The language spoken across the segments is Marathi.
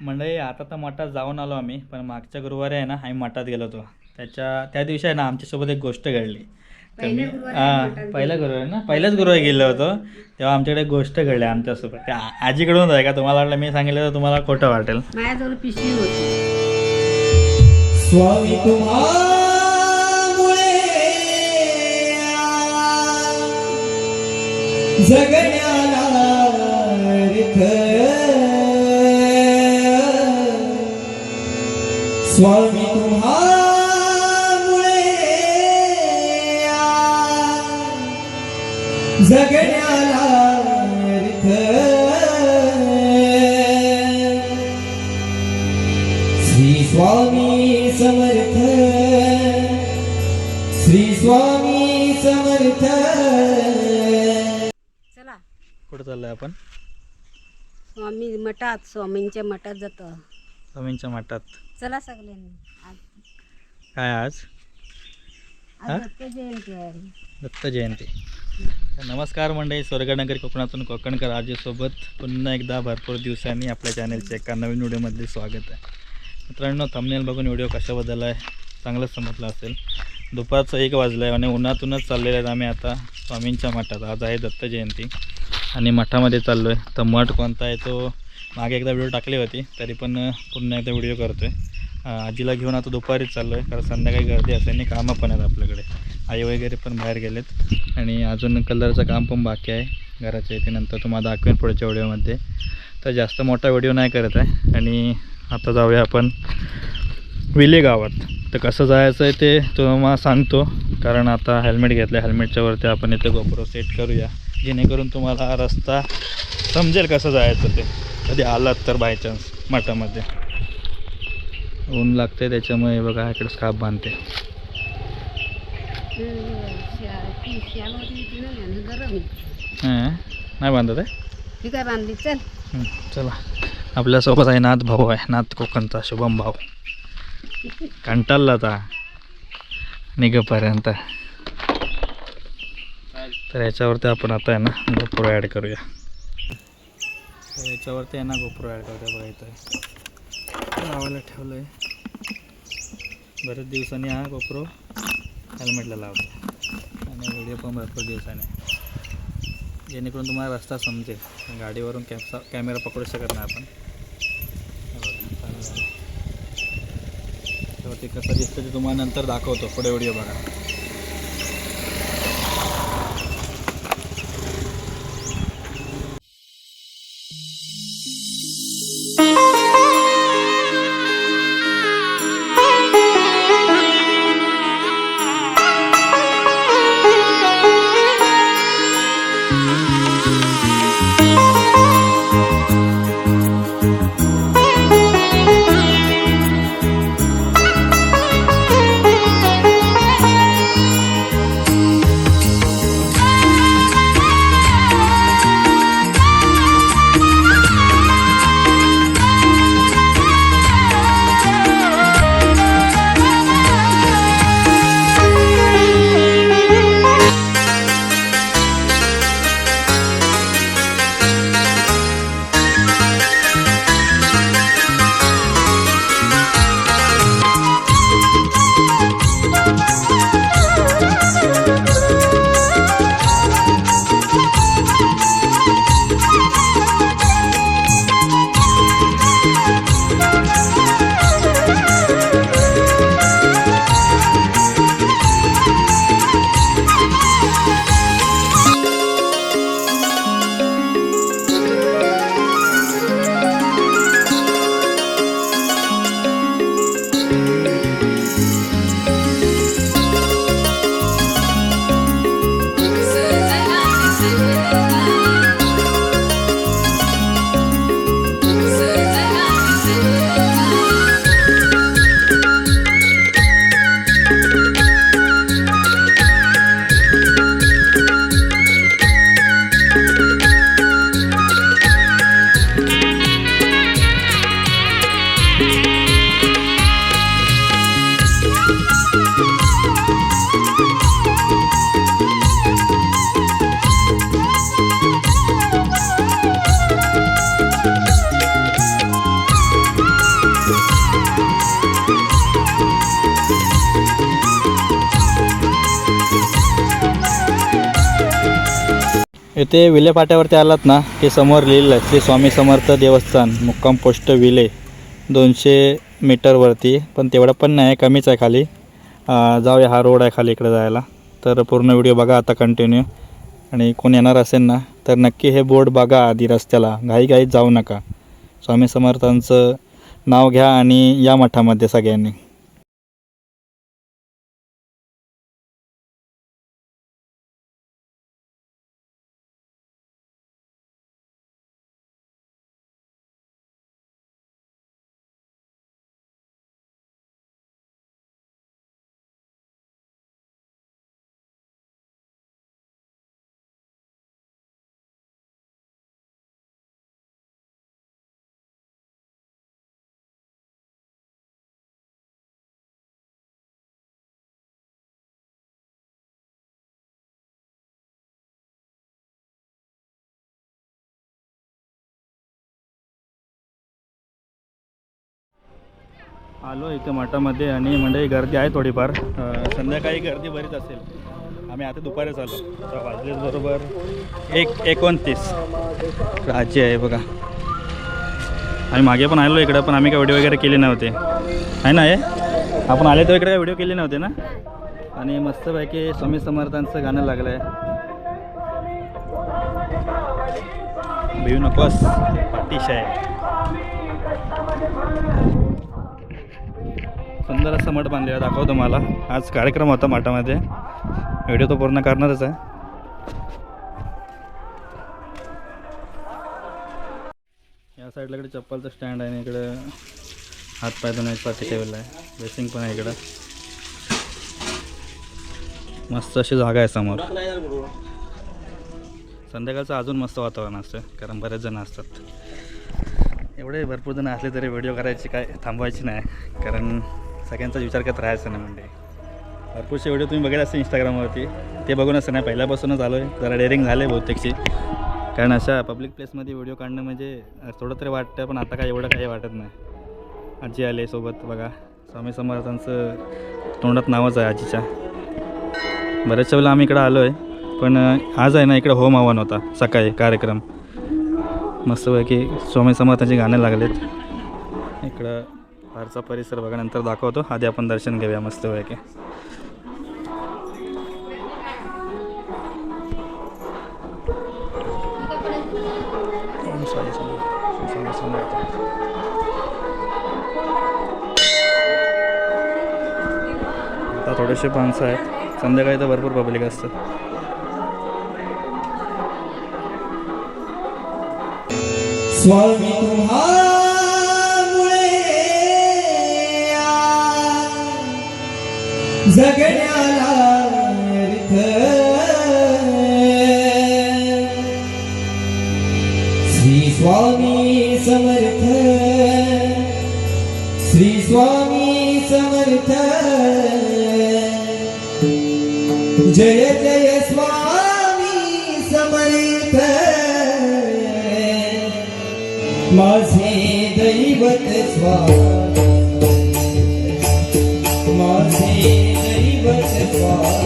मंडळी आता तर मठात जाऊन आलो आम्ही पण मागच्या गुरुवारी आहे ना आम्ही मठात गेलो होतो. त्याच्या त्या दिवशी आहे ना आमच्यासोबत एक गोष्ट घडली. तर मी हां पहिल्या गुरुवारी ना पहिल्याच गुरुवारी गेलो होतो. तेव्हा आमच्याकडे एक गोष्ट घडली आमच्यासोबत. त्या आ- आजीकडून आहे का तुम्हाला वाटलं मी सांगितलं तर तुम्हाला खोटं वाटेल. माझ्याजवळ पिशवी होती. स्वामी तुम्हामुळे जगण्याला स्वामी तुम्हामुळे जगण्याला श्री स्वामी समर्थ. श्री स्वामी समर्थ. चला. कुठं चाललोय आपण? स्वामी मठात स्वामींच्या मठात जातो. स्वामींच्या मठात. चला सगळ्यांनी. काय आज? हा? आज दत्त जयंती आहे. दत्त जयंती. तर नमस्कार मंडळी स्वर्गनगर कोकणातून कोकणकर आजीसोबत पुन्हा एकदा भरपूर दिवसांनी आपल्या चॅनलचे एका नवीन व्हिडिओमध्ये स्वागत आहे. मित्रांनो थंबनेल बघून व्हिडिओ कशाबद्दल आहे चांगलंच समजलं असेल. दुपारचं एक वाजलं आहे आणि उन्हातूनच चाललेले आहेत आम्ही आता स्वामींच्या मठात. आज आहे दत्त जयंती आणि मठामध्ये चाललो आहे तर मठ कोणता आहे तो मागे एकदा व्हिडिओ टाकली होती तरी पण पुन्हा एकदा व्हिडिओ करतो आहे आजीला घेऊन आता दुपारीच चाललो आहे कारण संध्याकाळी गर्दी असेल आणि कामं पण आहेत आपल्याकडे. आई वगैरे पण बाहेर गेलेत आणि अजून कलरचं काम पण बाकी आहे घराच्या इथे नंतर तुम्हाला दाखवेन पुढच्या व्हिडिओमध्ये. तर जास्त मोठा व्हिडिओ नाही करत आहे आणि आता जाऊया आपण विले गावात. तर कसं जायचं आहे ते तुम्हाला सांगतो कारण आता हेल्मेट घेतलं आहे हेल्मेटच्या वरती आपण इथे गोप्रो सेट करूया. जेणेकरून तुम्हाला रस्ता समजेल कसं जायचं ते. कधी आलात तर बाय चान्स मठामध्ये? ऊन लागते त्याच्यामुळे हे बघा इकडे स्काप बांधते. हां नाही बांधत आहे? ही काय बांधली? चल. हं, चला. आपल्यासोबत आहे नाथ भाऊ आहे नाथ कोकणचा शुभम भाऊ. कंटाळला आता. निघपर्यंत. तर याच्यावरती आपण आता आहे ना गोप्रो ॲड करूया. तर याच्यावरती आहे ना गोप्रो ॲड करूया बघा इथं. लावायला ठेवलं आहे बरेच दिवसांनी हा गोप्रो हेल्मेटला लावतो आणि व्हिडिओ पण भरपूर दिवसाने. जेणेकरून तुम्हाला रस्ता समजेल. गाडीवरून कॅपचा कॅमेरा पकडू शकत नाही आपण. हे ते कसं दिसतं ते तुम्हाला नंतर दाखवतो. पुढे व्हिडिओ बघा. येथे विले फाट्यावरती आलात ना की समोर लिहिलं श्री स्वामी समर्थ देवस्थान मुक्काम पोस्ट विले. दोनशे मीटरवरती पण तेवढं पण नाही कमीच आहे खाली. जाऊया हा रोड आहे खाली इकडे जायला. तर पूर्ण व्हिडिओ बघा आता कंटिन्यू आणि कोण येणार असेल ना तर नक्की हे बोर्ड बघा आधी रस्त्याला. घाईघाईत जाऊ नका. स्वामी समर्थांचं नाव घ्या आणि या मठामध्ये सगळ्यांनी. आलो इथे मठामध्ये आणि मंडळी गर्दी आहे थोडीफार. संध्याकाळी गर्दी बरीच असेल. आम्ही आता दुपारीच आलो. तर वाजलेच बरोबर. एक एकोणतीस. राजी आहे बघा. आम्ही मागे पण आलो इकडं पण आम्ही काय व्हिडिओ वगैरे केले नव्हते. आहे ना हे? आपण आले तर इकडे काय व्हिडिओ केले नव्हते ना? आणि मस्तपैकी स्वामी समर्थांचं गाणं लागलं आहे भिऊ नकोस अतिशय आहे. सुंदर असं मठ बांधलेलं दाखव दाखवतो मला आज कार्यक्रम होता मठामध्ये. व्हिडिओ तो पूर्ण करणारच आहे. या साईडला इकडे चप्पलचं स्टँड आहे आणि इकडं हात पाय धुण्यासाठी ठेवलं आहे. बेसिंग पण आहे इकडं. मस्त अशी जागा आहे समोर. संध्याकाळचं अजून मस्त वातावरण असतं कारण बरेच जण असतात. एवढे भरपूर जण असले तरी व्हिडिओ करायची काय थांबवायची नाही कारण सगळ्यांचाच विचार करत राहायचं ना म्हणजे. भरपूरसे व्हिडिओ तुम्ही बघायला असते इंस्टाग्रामवरती ते बघूनच नाही पहिल्यापासूनच आलो आहे जरा डेअरिंग झालं आहे बहुतेकची कारण अशा पब्लिक प्लेसमध्ये व्हिडिओ काढणं म्हणजे थोडं तरी वाटतं पण आता काय एवढं काही वाटत नाही. आजी आले सोबत बघा. स्वामी समर्थांचं तोंडात नावच आहे आजीच्या. बऱ्याचशा वेळेला आम्ही इकडं आलो आहे पण आज आहे ना इकडं होम आव्हान होता सकाळी कार्यक्रम. मस्तपैकी स्वामी समर्थांचे गाणे लागलेत. इकडं बाहेरचा परिसर बघा नंतर दाखवतो. आधी आपण दर्शन घेऊया मस्तपैकी ओम आता थोडेसे माणसं आहेत. संध्याकाळी तर भरपूर पब्लिक असतं. स्वामी तुम्हामुळे जगण्याला अर्थ श्री स्वामी समर्थ. श्री स्वामी समर्थ. जय जय स्वामी समर्थ. माझे दैवत स्वामी दैवत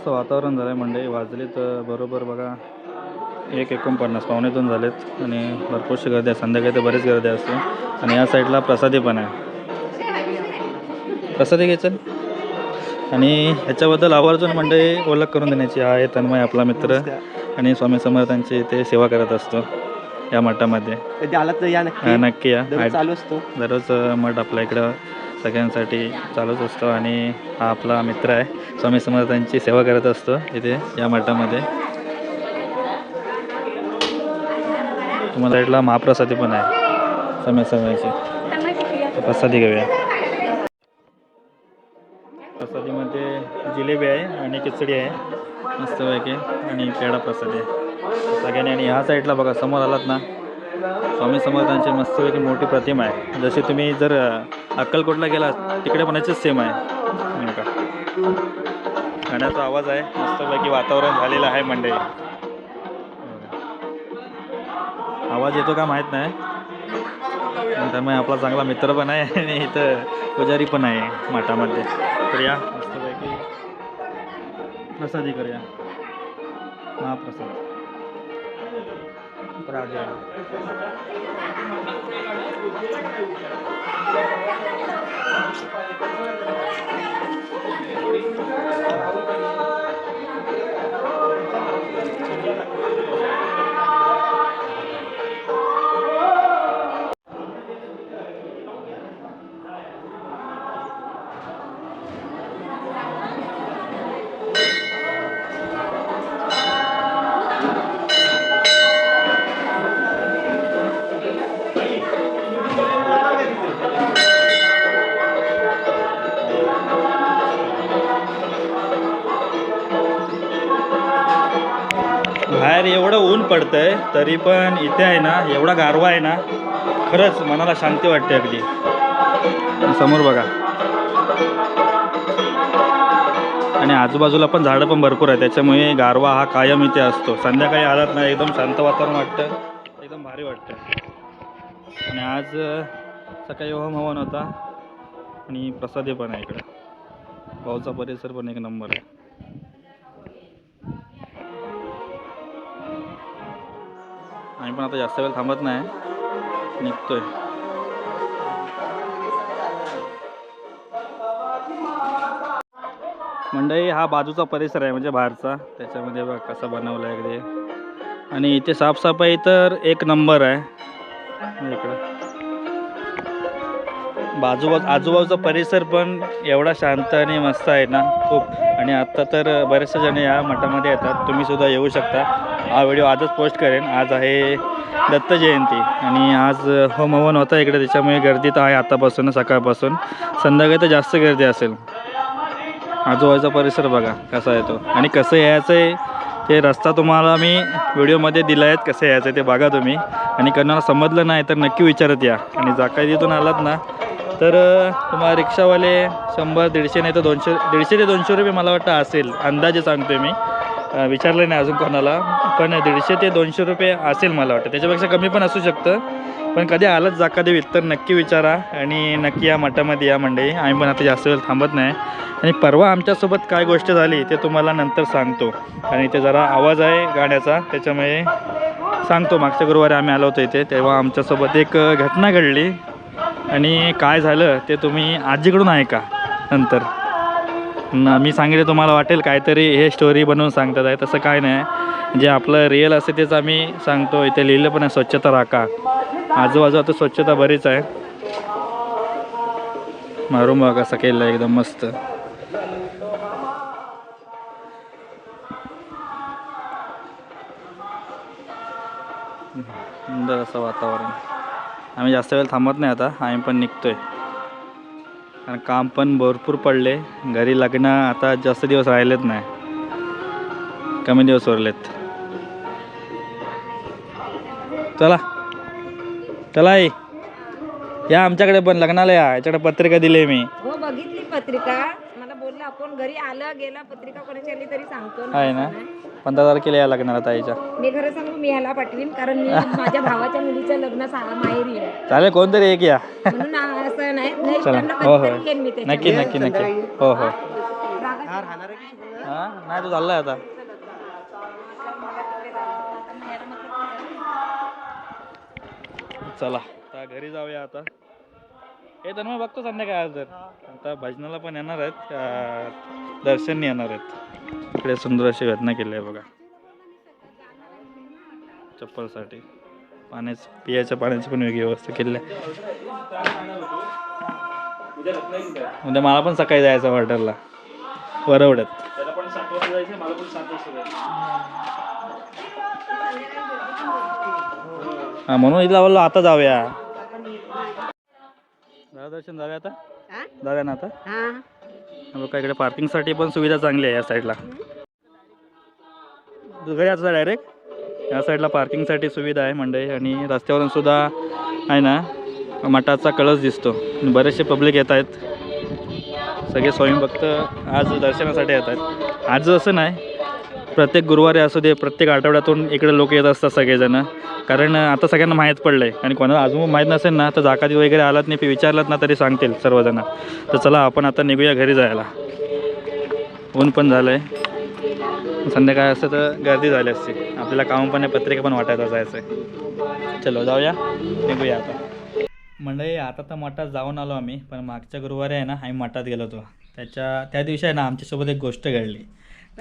असं वातावरण झालं आहे मंडळी वाजले तर बरोबर बघा. एक एकोणपन्नास पावणे दोन झालेत आणि भरपूरशी गर्दी आहे. संध्याकाळी तर बरीच गर्दी असते. आणि या साईडला प्रसादी पण आहे. प्रसादी घ्यायचं? आणि ह्याच्याबद्दल आवर्जून मंडळी ओळख करून देण्याची हा आहे तन्मय आपला मित्र. आणि स्वामी समर्थांची ते सेवा करत असतो या मठामध्ये. नक्की. या. दररोज चालू असतो. दररोज अ, मठ आपल्या इकडं सगळ्यांसाठी चालूच असतो आणि हा आपला मित्र आहे. स्वामी समर्थांची सेवा करत असतो इथे या मठामध्ये. तुम्हाला साईडला महाप्रसादी पण आहे. स्वामी समयाची प्रसादी घेऊया. प्रसादीमध्ये जिलेबी आहे आणि खिचडी आहे. मस्तपैकी आणि पेढा प्रसादी आहे. सगळ्यांनी आणि ह्या साईडला बघा समोर आलात ना. स्वामी समर्थांची मस्तपैकी मोठी प्रतिमा आहे. जशी तुम्ही जर अक्कलकोटला गेला तिकडे पण याचीच सेम आहे. नका गाण्याचा आवाज आहे. मस्तपैकी वातावरण झालेलं आहे मंडळी. आवाज येतो का माहीत नाही? त्यामुळे आपला चांगला मित्र पण आहे आणि इथं पुजारी पण आहे मठामध्ये. तर या मस्तपैकी प्रसादी करूया. महाप्रसाद. राजा बाहेर तरी पण इथे आहे ना एवढा गारवा आहे ना खरंच मनाला शांती वाटते अगदी. समोर बघा. आणि आजूबाजूला पण झाडं पण भरपूर आहे त्याच्यामुळे गारवा हा कायम इथे असतो. संध्याकाळी आलात ना एकदम शांत वातावरण वाटतं एकदम भारी वाटतं. आणि आज सकाळी ओहम हवन होता आणि प्रसादी पण आहे इकडं. गावचा परिसर पण एक नंबर आहे. आम्ही पण आता जास्त वेळ थांबत नाही. निघतोय. मंडई हा बाजूचा परिसर आहे म्हणजे बाहेरचा. त्याच्यामध्ये बघ कसा बनवला आहे अगदी. आणि इथे साफसफाई तर एक नंबर आहे. इकडं. बाजूबाजू आजूबाजूचा परिसर पण एवढा शांत आणि मस्त आहे ना. खूप. आणि आत्ता तर बरेचसे जण या मठामध्ये येतात. तुम्ही सुद्धा येऊ शकता. हा व्हिडिओ आजच पोस्ट करेन. आज आहे दत्त जयंती आणि आज होम हवन होता इकडे त्याच्यामुळे गर्दी तर आहे आतापासून सकाळपासून. संध्याकाळी तर जास्त गर्दी असेल. आजूबाजूचा परिसर बघा कसा आहे तो. आणि कसं यायचं आहे ते रस्ता तुम्हाला मी व्हिडिओमध्ये दिला आहेत कसं यायचं आहे ते बघा तुम्ही. आणि कोणाला समजलं नाही तर नक्की विचारत या. आणि जाकाई तिथून आलात ना तर तुम्हाला रिक्षावाले शंभर दीडशे नाही तर दोनशे दीडशे ते दोनशे रुपये मला वाटतं असेल. अंदाजे सांगतोय मी. विचारलं नाही अजून कोणाला पण दीडशे ते दोनशे रुपये असेल मला वाटतं. त्याच्यापेक्षा कमी पण असू शकतं. पण कधी आलंच जाकादेवीत तर नक्की विचारा आणि नक्की या मठामध्ये या मंडळी. आम्ही पण आता जास्त वेळ थांबत नाही. आणि परवा आमच्यासोबत काय गोष्ट झाली ते तुम्हाला नंतर सांगतो. आणि ते जरा आवाज आहे गाण्याचा त्याच्यामुळे सांगतो. मागच्या गुरुवारी आम्ही आलो होतो इथे तेव्हा आमच्यासोबत एक घटना घडली. आणि काय झालं ते तुम्ही आजीकडून ऐका नंतर. ना मी सांगितलं तुम्हाला वाटेल काहीतरी हे स्टोरी बनवून सांगतात आहे तसं काय नाही. जे आपलं रिअल असते तेच आम्ही सांगतो इथे लिहिलं पण आहे स्वच्छता राखा. आजूबाजू आता स्वच्छता बरीच आहे. मारून बघा कसं केलं आहे एकदम मस्त. सुंदर असं वातावरण. आम्ही जास्त वेळ थांबत नाही आता आम्ही पण निघतोय. कारण काम पण भरपूर पडले. घरी लग्न आता जास्त दिवस राहिलेत नाही. कमी दिवस उरलेत. चला. चला आई. या आमच्याकडे पण लग्नाला या. याच्याकडे पत्रिका दिली मी. हो बघितली पत्रिका. मला बोलला आपण घरी आलं गेला पत्रिका कोणाची आली तरी सांगतो. आहे ना? पंधरा तारखेला या लग्नाला ताईच्या. मी खरं सांगू मी ह्याला पाठवीन कारण मी माझ्या भावाच्या मुलीचं लग्न सा- माहेरी आहे. चालेल कोणतरी एक या. म्हणून आ- असं नाही चला. हो हो. कधीतरी येईन मी त्याच्या नक्की नक्की नक्की. हो हो. रागात? हा? नाही तो चाललाय आता. चला आता घरी जाऊया आता. हे तर मग बघतो संध्याकाळ तर. आता भजनाला पण येणार आहेत. दर्शन येणार आहेत. इकडे सुंदर अशी घटना केली आहे बघा. चप्पलसाठी. पाण्याच पियाच्या पाण्याची पण वेगळी व्यवस्था केली आहे. उद्या मला पण सकाळी जायचं हॉटेलला वरवड्यात. हा म्हणून इथं बोललो आता जाऊया. दर्शन जाऊया आता? हा? जाऊया ना आता? हा. बघा इकडे पार्किंगसाठी पण सुविधा चांगली आहे या साईडला. घरी आता डायरेक्ट या साईडला पार्किंगसाठी सुविधा आहे मंडई आणि रस्त्यावरून सुद्धा आहे ना मठाचा कळस दिसतो. आणि बरेचसे पब्लिक येत आहेत. सगळे स्वयंभक्त आज दर्शनासाठी येत आहेत. आज असं नाही प्रत्येक गुरुवारी असू दे प्रत्येक आठवड्यातून इकडे लोक येत असतात सगळेजण. कारण आता सगळ्यांना माहीत पडलं आहे आणि कोणाला अजून माहीत नसेल ना तर जाकाती वगैरे आलात नाही विचारलात ना तरी सांगतील सर्वजण. तर चला आपण आता निघूया घरी जायला. ऊन पण झालं आहे संध्याकाळ असतं तर गर्दी झाली असते. आपल्याला काम पण आहे पत्रिका पण वाटायचं जायचं आहे चलो जाऊया. निघूया आता. मंडळी आता तर मठात जाऊन आलो आम्ही. पण मागच्या गुरुवारी आहे ना आम्ही मठात गेलो होतो. त्याच्या त्या दिवशी आहे ना आमच्यासोबत एक गोष्ट घडली.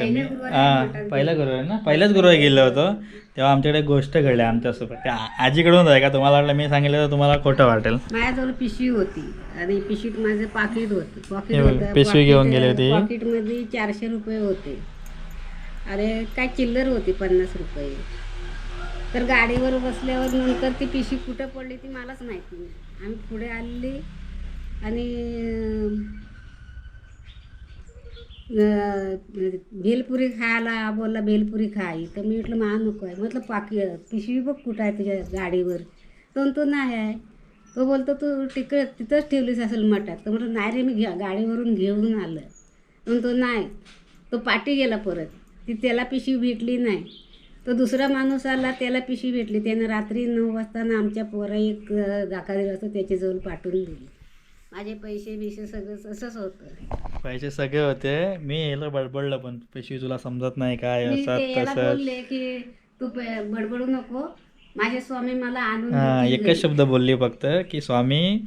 तर मी पहिल्या गुरुवारी हां पहिल्या गुरुवारी ना? पहिल्याच गुरुवारी गेलो होतो. तेव्हा आमच्याकडे गोष्ट घडली आमच्यासोबत. त्या आजीकडून आहे का? तुम्हाला वाटलं मी सांगितलं तर तुम्हाला खोटं वाटेल. माझ्याजवळ पिशवी होती. आणि पिशवीत माझं पाकिट होतं. हे पाकिट बघ, होतं पिशवी घेऊन गेली होती. पाकिटमध्ये चारशे रुपये होते. अरे काय चिल्लर होती पन्नास रुपये. तर गाडीवर बसल्यावर नंतर ती पिशवी कुठं पडली ती मलाच माहिती नाही. आम्ही पुढे आलेली आणि अं, भेलपुरी खायला बोलला भेलपुरी खाई तर मी म्हटलं मा नको आहे. म्हटलं पाकी पिशवी बघ कुठं आहे तुझ्या गाडीवर. तो तो नाही आहे. तो बोलतो तू तिकडे तिथंच ठेवलीस असेल मठात. तर म्हटलं नाही रे मी घ्या गाडीवरून घेऊन आलं. पण तो नाही. तो पाठी गेला परत. ती त्याला पिशवी भेटली नाही. तो दुसरा माणूस आला त्याला पिशवी भेटली. त्यानं रात्री नऊ वाजताना आमच्या पोरा एक जाका दिला असतो त्याच्याजवळ पाठवून दिली. माझे पैसे बिशे सगळं असंच होतं. पैसे सगळे होते. मी याला बडबडलं पण पिशवी तुला समजत नाही काय मी असं ते याला तसं बोलले की तू पे- बडबडू नको. माझे स्वामी मला आणून हा देतील एकच घरी. शब्द बोलली फक्त की स्वामी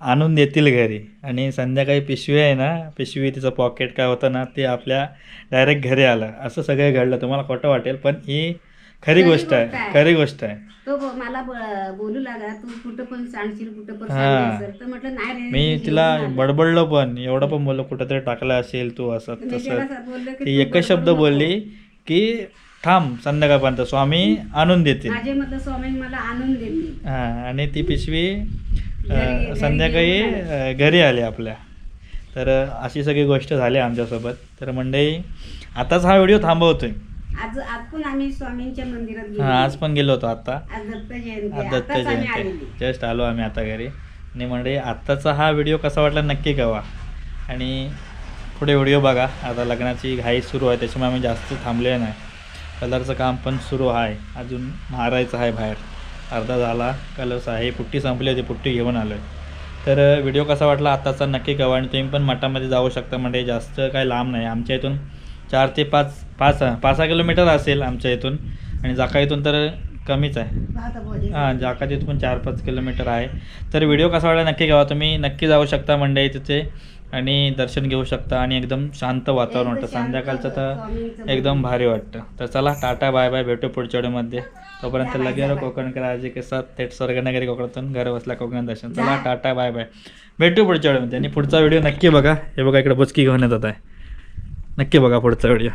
आणून देतील घरी. आणि संध्याकाळी पिशवी आहे ना पिशवी तिचं पॉकेट काय होतं ना ते आपल्या डायरेक्ट घरी आलं. असं सगळं घडलं. तुम्हाला खोटं वाटेल पण ही खरी गोष्ट आहे. खरी गोष्ट आहे. तो ब- मला ब- बोलू लागला तू कुठं पण सांगशील कुठं पण हा. सांगशील तर म्हटलं नाही रे मी घेऊन तिला. बडबडलो पण एवढं पण बोललो कुठंतरी टाकलं असेल तू असं मी तसं. त्याला स- बोललो की ती तू एकच शब्द नको. बोलली की थांब संध्याकाळपर्यंत स्वामी आणून देतील. माझे स्वामी मला आणून देतील. हा आणि ती पिशवी अ, घरी- घरी संध्याकाळी घेऊन अ, घरी आली आपल्या. तर अ, अशी सगळी गोष्ट झाली आमच्यासोबत. तर मंडळी आताच हा व्हिडिओ थांबवतोय. आज आम्ही स्वामींच्या मंदिरात गेलो. हा आज पण गेलो होतो आता. आज दत्त जयंती. आज दत्त आताच आम्ही जयंती. आलेली. जस्ट आलो आम्ही आता घरी. आणि मंडळी आत्ताचा हा व्हिडिओ कसा वाटला नक्की कळवा. आणि पुढे व्हिडिओ बघा. आता लग्नाची घाई सुरू आहे त्याच्यामुळे आम्ही जास्त थांबले नाही. कलरचं काम पण सुरू आहे. अजून मारायचं आहे बाहेर. अर्धा झाला कलर्स आहे. पुट्टी संपली होती पुट्टी घेऊन आलो आहे तर व्हिडिओ कसा वाटला आत्ताचा नक्की कळवा. आणि तुम्ही पण मठामध्ये जाऊ शकता. म्हणजे जास्त काय लांब नाही. आमच्या इथून चार ते पाच पाच पाच सहा किलोमीटर असेल आमच्या इथून. आणि जाका इथून तर कमीच आहे. हां जाका तिथून पण चार पाच किलोमीटर आहे. तर व्हिडिओ कसा वाटला नक्की घ्यावा तुम्ही नक्की जाऊ शकता मंडळी तिथे आणि दर्शन घेऊ शकता आणि एकदम शांत वातावरण वाटतं. संध्याकाळचं तर एकदम भारी वाटतं. तर चला टाटा बाय बाय. भेटू पुढच्या व्हिडिओमध्ये. तोपर्यंत लगेच कोकणकर आजी के साथ थेट स्वर्गनगरी कोकणातून घर बसला कोकण दर्शन. चला टाटा बाय बाय. भेटू पुढच्या व्हिडिओमध्ये. आणि पुढचा व्हिडिओ नक्की बघा. हे बघा इकडे बुचकी घेऊन येतात आहे नक्की बघा पुढचा व्हिडिओ